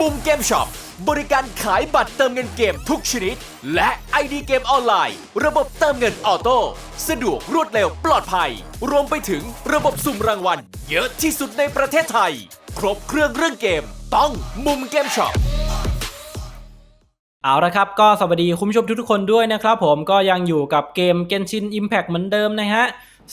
มุมเกมช็อปบริการขายบัตรเติมเงินเกมทุกชนิด และ ID เกมออนไลน์ ระบบเติมเงินออโต้สะดวกรวดเร็วปลอดภัย รวมไปถึงระบบสุ่มรางวัล เยอะที่สุดในประเทศไทย ครบเครื่องเรื่องเกม ต้องมุมเกมช็อปเอาละครับ ก็สวัสดีคุณผู้ชมทุกๆคนด้วยนะครับผมก็ยังอยู่กับเกม Genshin Impact เหมือนเดิมนะฮะ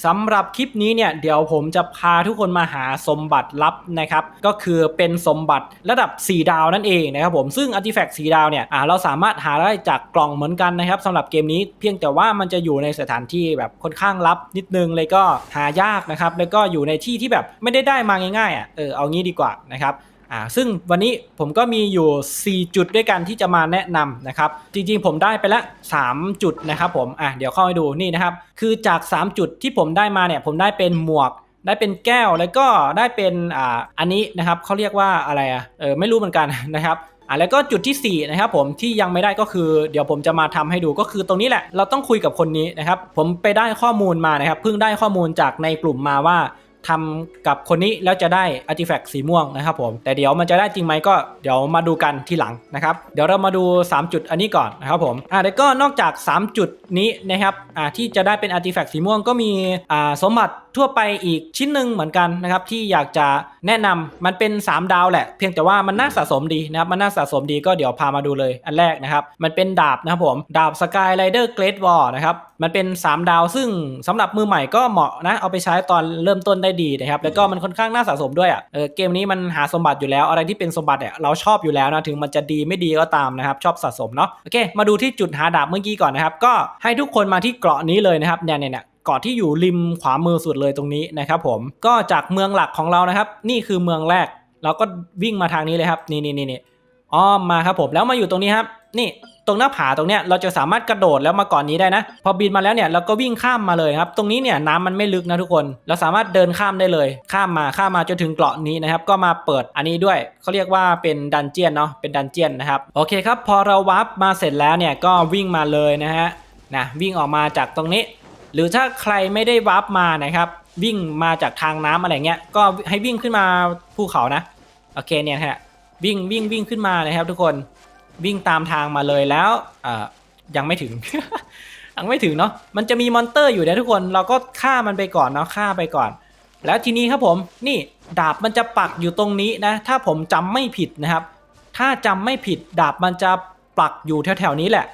สำหรับคลิปนี้เนี่ยเดี๋ยวผมจะพาทุกคนมาหาสมบัติลับนะครับก็คือเป็นสมบัติระดับ 4 ดาวนั่นเองนะครับผมซึ่ง Artifact 4ดาวเนี่ยเราสามารถหาได้จากกล่องเหมือนกันนะครับสำหรับเกมนี้เพียงแต่ว่ามันจะอยู่ในสถานที่แบบค่อนข้างลับนิดนึงเลยก็หายากนะครับแล้วก็อยู่ในที่ที่แบบไม่ได้ได้มาง่ายๆอะเออเอางี้ดีกว่านะครับ อ่าซึ่งวันนี้ผมก็มีอยู่ 4 จุดด้วยกันที่จะมาแนะนำนะครับ จริงๆผมได้ไปละ 3 จุดนะครับผมอะเดี๋ยวเข้าให้ดูนี่นะครับ คือจาก 3 จุดที่ผมได้มาเนี่ยผมได้เป็นหมวกได้เป็นแก้วแล้วก็ได้เป็นอ่าอันนี้นะครับเขาเรียกว่าอะไรอะเออไม่รู้เหมือนกันนะครับอะแล้วก็จุดที่ 4 นะครับผมที่ยังไม่ได้ก็คือ เดี๋ยวผมจะมาทำให้ดูก็คือตรงนี้แหละเราต้องคุยกับคนนี้นะครับ ผมไปได้ข้อมูลมานะครับเพิ่งได้ข้อมูลจากในกลุ่มมาว่า ทำกับคนนี้แล้วจะได้อาร์ติแฟกต์สีม่วงนะครับผม แต่เดี๋ยวมันจะได้จริงไหมก็เดี๋ยวมาดูกันทีหลังนะครับ เดี๋ยวเรามาดู 3 จุดอันนี้ก่อนนะครับผมอ่าแล้วก็นอกจาก 3 จุดนี้นะครับอ่าที่จะได้เป็นอาร์ติแฟกต์สีม่วงก็มีอ่าสมบัติ ทั่วไปอีกชิ้นหนึ่งเหมือนกันนะครับที่อยากจะแนะนำมันเป็น 3 ดาวแหละ เพียงแต่ว่ามันน่าสะสมดีนะครับมันน่าสะสมดีก็เดี๋ยวพามาดูเลยอันแรกนะครับ มันเป็นดาบนะครับผมดาบสกายไรเดอร์เกรดวอลนะครับมันเป็น 3 ดาวซึ่งสำหรับมือใหม่ก็เหมาะนะ เอาไปใช้ตอนเริ่มต้นได้ดีนะครับ แล้วก็มันค่อนข้างน่าสะสมด้วยอะเออเกมนี้มันหาสมบัติอยู่แล้วอะไรที่เป็นสมบัติเนี่ยเราชอบอยู่แล้วนะถึงมันจะดีไม่ดีก็ตามนะครับ ชอบสะสมเนาะโอเค มาดูที่จุดหาดาบเมื่อกี้ก่อนนะครับ ก็ให้ทุกคนมาที่เกราะนี้เลยนะครับเนี่ยเนี่ย เกาะที่อยู่ริมขวามือสุดเลยตรงนี้นะครับผมก็จากเมืองหลักของเรานะครับ นี่คือเมืองแรก เราก็วิ่งมาทางนี้เลยครับ นี่นี่นี่นี่อ้อมมาครับผมแล้วมาอยู่ตรงนี้ครับ นี่ตรงหน้าผาตรงเนี้ยเราจะสามารถกระโดดแล้วมาก่อนนี้ได้นะ พอบินมาแล้วเนี่ยเราก็วิ่งข้ามมาเลยครับ ตรงนี้เนี่ยน้ำมันไม่ลึกนะทุกคน เราสามารถเดินข้ามได้เลย ข้ามมาข้ามมาจนถึงเกาะนี้นะครับ ก็มาเปิดอันนี้ด้วยเขาเรียกว่าเป็นดันเจียนเนาะเป็นดันเจียนนะครับโอเคครับ พอเราวาร์ปมาเสร็จแล้วเนี่ยก็วิ่งมาเลยนะฮะนะวิ่งออกมาจากตรงนี้ หรือถ้าใครไม่ได้วาร์ปมานะครับ วิ่งมาจากทางน้ำอะไรเงี้ยก็ให้วิ่งขึ้นมาภูเขานะโอเคเนี่ยฮะวิ่งวิ่งวิ่งขึ้นมาเลยครับ ทุกคนวิ่งตามทางมาเลยแล้วอ่อยังไม่ถึงยังไม่ถึงเนาะมันจะมีมอนเตอร์อยู่นะทุกคนเราก็ฆ่ามันไปก่อนเนาะฆ่าไปก่อน แล้วทีนี้ครับผมนี่ดาบมันจะปักอยู่ตรงนี้นะ ถ้าผมจำไม่ผิดนะครับ ถ้าจำไม่ผิดดาบมันจะปักอยู่แถวๆนี้แหละ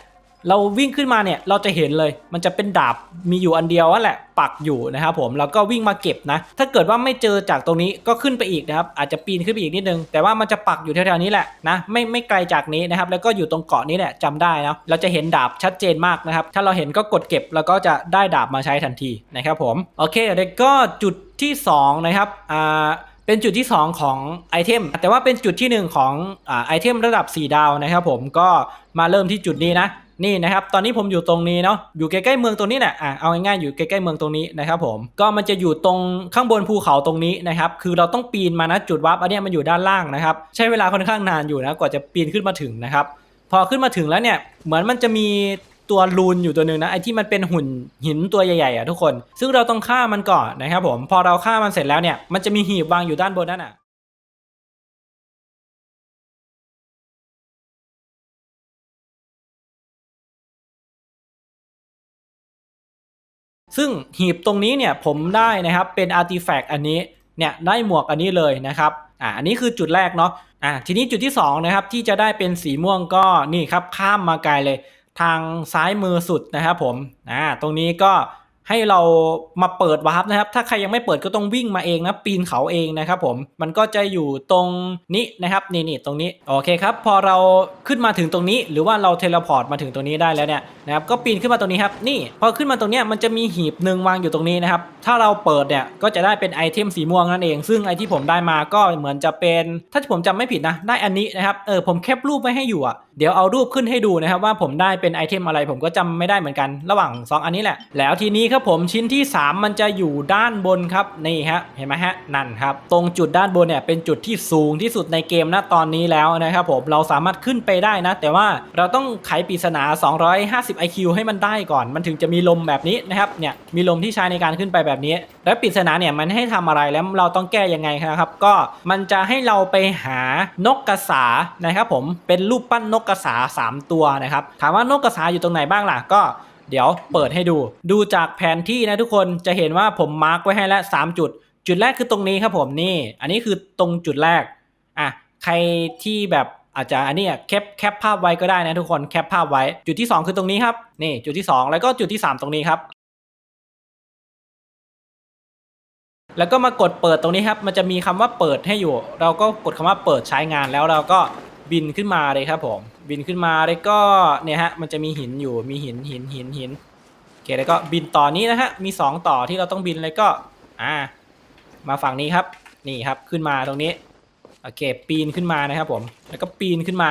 เราวิ่งขึ้นมาเนี่ยเราจะเห็นเลย มันจะเป็นดาบมีอยู่อันเดียวนั่นแหละปักอยู่นะครับผมแล้วก็วิ่งมาเก็บนะ ถ้าเกิดว่าไม่เจอจากตรงนี้ก็ขึ้นไปอีกนะครับอาจจะปีนขึ้นไปอีกนิดนึง แต่ว่ามันจะปักอยู่แถวๆนี้แหละนะไม่ไม่ไกลจากนี้นะครับแล้วก็อยู่ตรงเกาะนี้แหละจำได้นะเราจะเห็นดาบชัดเจนมากนะครับถ้าเราเห็นก็กดเก็บแล้วก็จะได้ดาบมาใช้ทันทีนะครับผมโอเคแล้วก็จุดที่สองนะครับอ่าเป็นจุดที่ 2 ของไอเทม แต่ว่าเป็นจุดที่ 1 ของอ่าไอเทมระดับ 4 ดาวนะครับผมก็มาเริ่มที่จุดนี้นะ นี่นะครับตอนนี้ผมอยู่ตรงนี้เนาะอยู่ใกล้ๆเมืองตรงนี้แหละอะเอาง่ายๆอยู่ใกล้ๆเมืองตรงนี้นะครับผมก็มันจะอยู่ตรงข้างบนภูเขาตรงนี้นะครับคือเราต้องปีนมานะจุดวับอันนี้มันอยู่ด้านล่างนะครับใช้เวลาค่อนข้างนานอยู่นะกว่าจะปีนขึ้นมาถึงนะครับพอขึ้นมาถึงแล้วเนี่ยเหมือนมันจะมีตัวรูนอยู่ตัวหนึ่งนะไอ้ที่มันเป็นหุ่นหินตัวใหญ่ๆอะทุกคน ซึ่งเราต้องฆ่ามันก่อนนะครับผมพอเราฆ่ามันเสร็จแล้วเนี่ยมันจะมีหีบวางอยู่ด้านบนนั่นอะ ซึ่งหีบตรงนี้เนี่ยผมได้นะครับเป็นอาร์ติแฟกต์อันนี้เนี่ยได้หมวกอันนี้เลยนะครับอ่าอันนี้คือจุดแรกเนาะอ่าทีนี้จุดที่สองนะครับที่จะได้เป็นสีม่วงก็นี่ครับข้ามมาไกลเลย ทางซ้ายมือสุดนะครับผมอ่าตรงนี้ก็ให้เรามาเปิดวาร์ปนะครับ ถ้าใครยังไม่เปิดก็ต้องวิ่งมาเองนะ ปีนเขาเองนะครับผม มันก็จะอยู่ตรงนี้นะครับ นี่นี่ตรงนี้ โอเคครับ พอเราขึ้นมาถึงตรงนี้ หรือว่าเราเทเลพอร์ตมาถึงตรงนี้ได้แล้วเนี่ย นะครับก็ปีนขึ้นมาตรงนี้ครับนี่พอขึ้นมาตรงนี้มันจะมีหีบหนึ่งวางอยู่ตรงนี้นะครับถ้าเราเปิดเนี่ยก็จะได้เป็นไอเทมสีม่วงนั่นเอง ซึ่งไอที่ผมได้มาก็เหมือนจะเป็นถ้าผมจำไม่ผิดนะได้อันนี้นะครับเออผมแคปรูปไว้ให้อยู่อะเดี๋ยวเอารูปขึ้นให้ดูนะครับว่าผมได้เป็นไอเทมอะไรผมก็จำไม่ได้เหมือนกันระหว่าง 2 อันนี้แหละ แล้วทีนี้ครับครับผมชิ้นที่ 3 มันจะอยู่ด้านบนครับนี่ฮะเห็นไหมฮะนั่นครับตรงจุดด้านบนเนี่ยเป็นจุดที่สูงที่สุดในเกมณตอนนี้แล้วนะครับผมเราสามารถขึ้นไปได้นะ แต่ว่าเราต้องไขปริศนา 250 IQ ให้มันได้ก่อน มันถึงจะมีลมแบบนี้นะครับ เนี่ย มีลมที่ใช้ในการขึ้นไปแบบนี้ แล้วปริศนาเนี่ยมันให้ทำอะไรแล้วเราต้องแก้ยังไงครับ ก็มันจะให้เราไปหานกกระสานะครับผม เป็นรูปปั้นนกกระสา 3 ตัวนะครับ ถามว่านกกระสาอยู่ตรงไหนบ้างล่ะ ก็เดี๋ยวเปิดให้ดู ดูจากแผนที่นะทุกคน จะเห็นว่าผมมาร์กไว้ให้แล้ว3จุด จุดแรกคือตรงนี้ครับผมนี่ อันนี้คือตรงจุดแรก อะ ใครที่แบบ อาจจะอันนี้อะแคปแคปภาพไว้ก็ได้นะทุกคนแคปภาพไว้ จุดที่ 2 คือตรงนี้ครับนี่จุดที่ 2 แล้วก็จุดที่ 3 ตรงนี้ครับแล้วก็มากดเปิดตรงนี้ครับมันจะมีคำว่าเปิดให้อยู่ เราก็กดคำว่าเปิดใช้งานแล้วเราก็บินขึ้นมาเลยครับผมบินขึ้นมาเลยก็เนี่ยฮะมันจะมีหินอยู่มีหินหินหินหินโอเคแล้วก็บินต่อนี้นะฮะมี 2 ต่อที่เราต้องบินเลยก็อ่ามาฝั่งนี้ครับนี่ครับขึ้นมาตรงนี้ โอเค ปีนขึ้นมานะครับผม แล้วก็ปีนขึ้นมา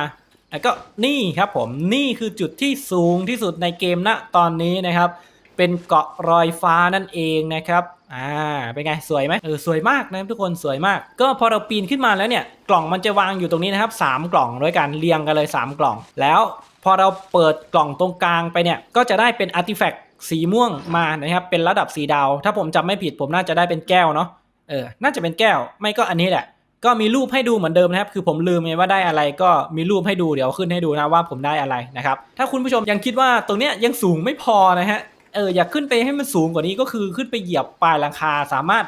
แล้วก็นี่ครับผม นี่คือจุดที่สูงที่สุดในเกมณตอนนี้นะครับ เป็นเกาะรอยฟ้านั่นเองนะครับ อ่า เป็นไง สวยไหมเออ สวยมากนะครับทุกคน สวยมาก ก็พอเราปีนขึ้นมาแล้วเนี่ย กล่องมันจะวางอยู่ตรงนี้นะครับ 3 กล่องด้วยกัน เรียงกันเลย 3 กล่อง แล้วพอเราเปิดกล่องตรงกลางไปเนี่ย ก็จะได้เป็นอาร์ติแฟกต์สีม่วงมานะครับ เป็นระดับสีดาว ถ้าผมจำไม่ผิดผมน่าจะได้เป็นแก้วเนาะ เออ น่าจะเป็นแก้ว ไม่ก็อันนี้แหละ ก็มีรูปให้ดูเหมือนเดิมนะครับ คือผมลืมไงว่าได้อะไรก็มีรูปให้ดูเดี๋ยวขึ้นให้ดูนะว่าผมได้อะไรนะครับ ถ้าคุณผู้ชมยังคิดว่าตรงเนี้ยยังสูงไม่พอนะฮะ เอออยากขึ้นไปให้มันสูงกว่านี้ก็คือขึ้นไปเหยียบปลายหลังคาสามารถ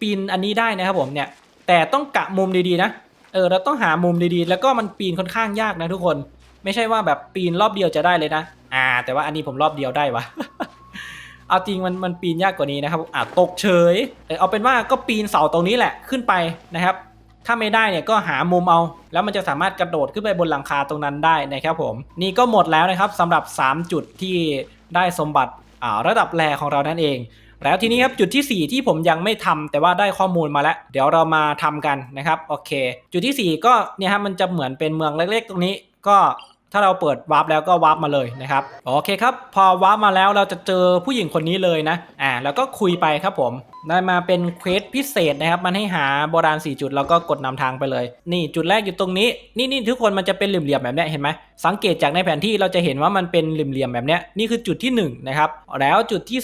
ปีนอันนี้ได้นะครับผมเนี่ย แต่ต้องกะมุมดีๆนะ เออเราต้องหามุมดีๆ แล้วก็มันปีนค่อนข้างยากนะทุกคน ไม่ใช่ว่าแบบปีนรอบเดียวจะได้เลยนะ อ่า แต่ว่าอันนี้ผมรอบเดียวได้วะเอาจริงมันมันปีนยากกว่านี้นะครับอ่าตกเฉย เออเอาเป็นว่าก็ปีนเสาตรงนี้แหละขึ้นไปนะครับ ถ้าไม่ได้เนี่ยก็หามุมเอา แล้วมันจะสามารถกระโดดขึ้นไปบนหลังคาตรงนั้นได้นะครับผม นี่ก็หมดแล้วนะครับสำหรับ 3 จุดที่ได้สมบัติระดับแรของเรานั่นเอง แล้วทีนี้ครับจุดทีสี่4 ที่ผมยังไม่ทำแต่ว่าได้ข้อมูลมาแล้ว เดี๋ยวเรามาทำกันนะครับโอเค จุดทีสี่ 4 ก็เนี่ยครับมันจะเหมือนเป็นเมืองเล็กๆ ตรงนี้ก็ถ้าเราเปิดวาร์ปแล้วก็วาร์ปมาเลยนะครับโอเคครับ พอวาร์ปมาแล้วเราจะเจอผู้หญิงคนนี้เลยนะอ่าแล้วก็คุยไปครับผม ได้มาเป็นเควสพิเศษนะครับ มันให้หาโบราณ 4 จุดแล้วก็กดนำทางไปเลย นี่จุดแรกอยู่ตรงนี้ นี่นี่ทุกคนมันจะเป็นเหลี่ยมๆแบบนี้เห็นไหมสังเกตจากในแผนที่เราจะเห็นว่ามันเป็นเหลี่ยมๆแบบนี้นี่คือจุดที่1นะครับแล้วจุดที่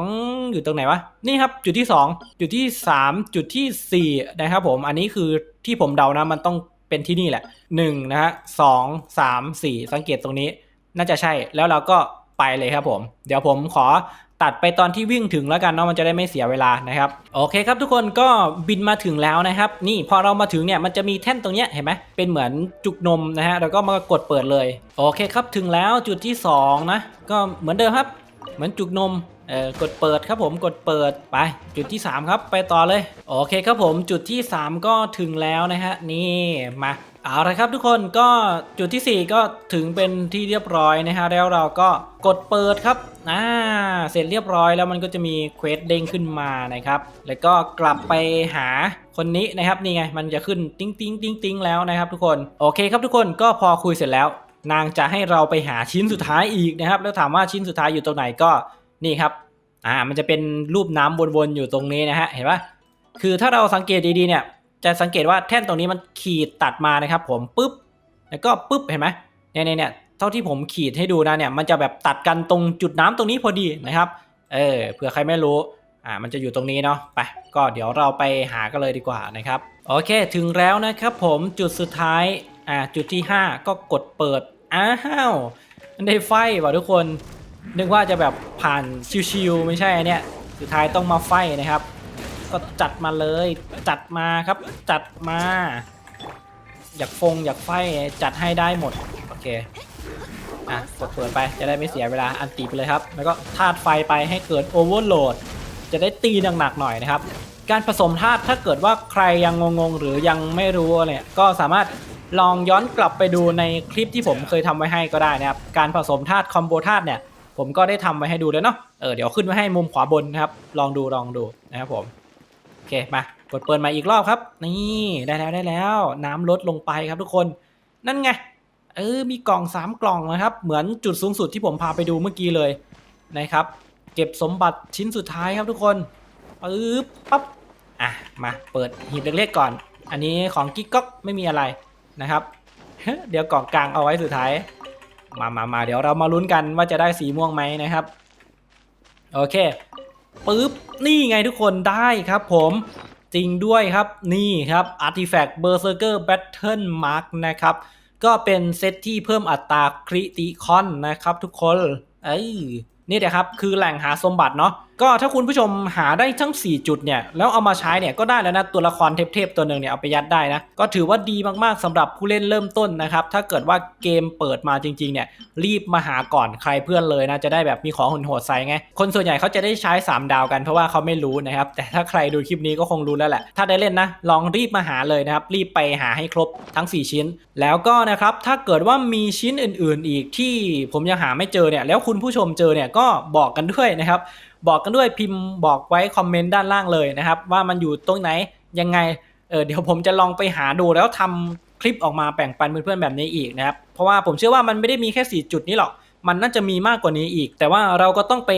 2 อยู่ตรงไหนวะนี่ครับจุดที่ 2 จุดที่ 3 จุดทีสี่4นะครับผมอันนี้คือที่ผมเดานะมันต้องเป็นที่นี่แหละ1นะฮะสองสามสี่สังเกตตรงนี้น่าจะใช่แล้วเราก็ไปเลยครับผม เดี๋ยวผมขอ ตัดไปตอนที่วิ่งถึงแล้วกันเนาะมันจะได้ไม่เสียเวลานะครับโอเคครับทุกคนก็บินมาถึงแล้วนะครับ นี่พอเรามาถึงเนี่ยมันจะมีแท่นตรงเนี้ยเห็นไหมเป็นเหมือนจุกนมนะฮะแล้วก็มากดเปิดเลยโอเคครับถึงแล้วจุดที่สองนะก็เหมือนเดิมครับ เหมือนจุกนมเออกดเปิดครับผมกดเปิดไป จุดที่ 3 ครับไปต่อเลย โอเคครับผมจุดที่ 3 ก็ถึงแล้วนะฮะนี่มา เอาละครับทุกคนก็จุดที่ 4 ก็ถึงเป็นที่เรียบร้อยนะฮะแล้วเราก็กดเปิดครับอ่าเสร็จเรียบร้อยแล้วมันก็จะมีเควสเด้งขึ้นมานะครับ แล้วก็กลับไปหาคนนี้นะครับนี่ไง มันจะขึ้นติ้งติ้งติ้งติ้งแล้วนะครับทุกคนโอเคครับทุกคนก็พอคุยเสร็จแล้ว นางจะให้เราไปหาชิ้นสุดท้ายอีกนะครับ แล้วถามว่าชิ้นสุดท้ายอยู่ตรงไหนก็นี่ครับอ่ามันจะเป็นรูปน้ำวนๆอยู่ตรงนี้นะฮะเห็นปะคือถ้าเราสังเกตดีๆเนี่ย จะสังเกตว่าแท่นตรงนี้มันขีดตัดมานะครับ ผมปุ๊บแล้วก็ปุ๊บเห็นไหมเนี่ยเนี่ยเนี่ยเท่าที่ผมขีดให้ดูนะเนี่ยมันจะแบบตัดกันตรงจุดน้ำตรงนี้พอดีนะครับเออเผื่อใครไม่รู้อ่ามันจะอยู่ตรงนี้เนาะไปก็เดี๋ยวเราไปหากันเลยดีกว่านะครับโอเคถึงแล้วนะครับผมจุดสุดท้ายอ่าจุดที่ 5 ก็กดเปิดอ้าวมันได้ไฟว่ะทุกคนนึกว่าจะแบบผ่านชิวๆไม่ใช่เนี้ยสุดท้ายต้องมาไฟนะครับ ก็จัดมาเลย จัดมาครับ จัดมา อยากฟงอยากไฟจัดให้ได้หมด โอเค อะกดเปิดไปจะได้ไม่เสียเวลาอันตีไปเลยครับ แล้วก็ธาตุไฟไปให้เกิดโอเวอร์โหลด จะได้ตีหนักๆหน่อยนะครับ การผสมธาตุถ้าเกิดว่าใครยังงงๆ หรือยังไม่รู้เนี่ยก็สามารถลองย้อนกลับไปดูในคลิปที่ผมเคยทำไว้ให้ก็ได้นะครับ การผสมธาตุคอมโบธาตุเนี่ยผมก็ได้ทำไว้ให้ดูแล้วเนาะ เออเดี๋ยวขึ้นไว้ให้มุมขวาบนนะครับ ลองดูลองดูนะครับผม เคมากดเปิดมาอีกรอบครับ นี่ได้แล้วได้แล้ว น้ำลดลงไปครับทุกคน นั่นไงเออมีกล่อง 3 กล่องนะครับ เหมือนจุดสูงสุดที่ผมพาไปดูเมื่อกี้เลยนะครับ เก็บสมบัติชิ้นสุดท้ายครับทุกคนปึ๊บปั๊บอะมาเปิดหีบเล็กๆก่อน อันนี้ของกิ๊กก๊อกไม่มีอะไรนะครับ เดี๋ยวกล่องกลางเอาไว้สุดท้าย มามามาเดี๋ยวเรามาลุ้นกันว่าจะได้สีม่วงไหมนะครับ โอเค ปึ๊บ นี่ไงทุกคนได้ครับผมจริงด้วยครับนี่ครับ Artifact Berserker Battle Mark นะครับ ก็เป็นเซตที่เพิ่มอัตราคริติคอนนะครับทุกคน เอ้ยนี่แหละครับ คือแหล่งหาสมบัติเนาะก็ถ้าคุณผู้ชมหาได้ทั้ง 4 จุดเนี่ยแล้วเอามาใช้เนี่ยก็ได้แล้วนะตัวละครเทพๆตัวหนึ่งเนี่ยเอาไปยัดได้นะก็ถือว่าดีมากๆสำหรับผู้เล่นเริ่มต้นนะครับถ้าเกิดว่าเกมเปิดมาจริงๆเนี่ยรีบมาหาก่อนใครเพื่อนเลยนะจะได้แบบมีของโหดใส่ไงคนส่วนใหญ่เขาจะได้ใช้ 3 ดาวกันเพราะว่าเขาไม่รู้นะครับแต่ถ้าใครดูคลิปนี้ก็คงรู้แล้วแหละถ้าได้เล่นนะลองรีบมาหาเลยนะครับรีบไปหาให้ครบทั้ง 4 ชิ้น แล้วก็นะครับถ้าเกิดว่ามีชิ้นอื่น ๆ อีกที่ผมยังหาไม่เจอเนี่ยแล้วคุณผู้ชมเจอเนี่ยก็บอกกันด้วยนะครับ บอกกันด้วยพิมพ์บอกไว้คอมเมนต์ด้านล่างเลยนะครับ ว่ามันอยู่ตรงไหนยังไงเออเดี๋ยวผมจะลองไปหาดูแล้วทำคลิปออกมาแบ่งปันเพื่อนๆแบบนี้อีกนะครับ เพราะว่าผมเชื่อว่ามันไม่ได้มีแค่ 4 จุดนี้หรอก มันน่าจะมีมากกว่านี้อีก แต่ว่าเราก็ต้องไป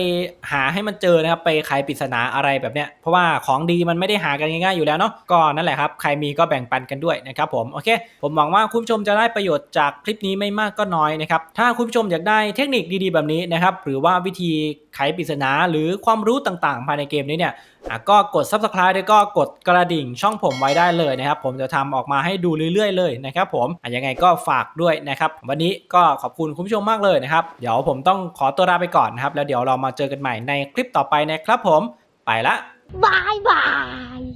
หาให้มันเจอนะครับไปไขปริศนาอะไรแบบเนี้ยเพราะว่าของดีมันไม่ได้หากันง่ายๆอยู่แล้วเนาะก็นั่นแหละครับใครมีก็แบ่งปันกันด้วยนะครับผมโอเค ผมหวังว่าคุณผู้ชมจะได้ประโยชน์จากคลิปนี้ไม่มากก็น้อยนะครับถ้าคุณผู้ชมอยากได้เทคนิคดีๆแบบนี้นะครับหรือว่าวิธีไขปริศนาหรือความรู้ต่างๆภายในเกมนี้เนี่ย อะก็กด subscribe แล้วก็กดกระดิ่งช่องผมไว้ได้เลยนะครับ ผมจะทำออกมาให้ดูเรื่อยๆ เลยนะครับผมอะยังไงก็ฝากด้วยนะครับ วันนี้ก็ขอบคุณคุณผู้ชมมากเลยนะครับ เดี๋ยวผมต้องขอตัวลาไปก่อนนะครับ แล้วเดี๋ยวเรามาเจอกันใหม่ในคลิปต่อไปนะครับผมไปละบายบาย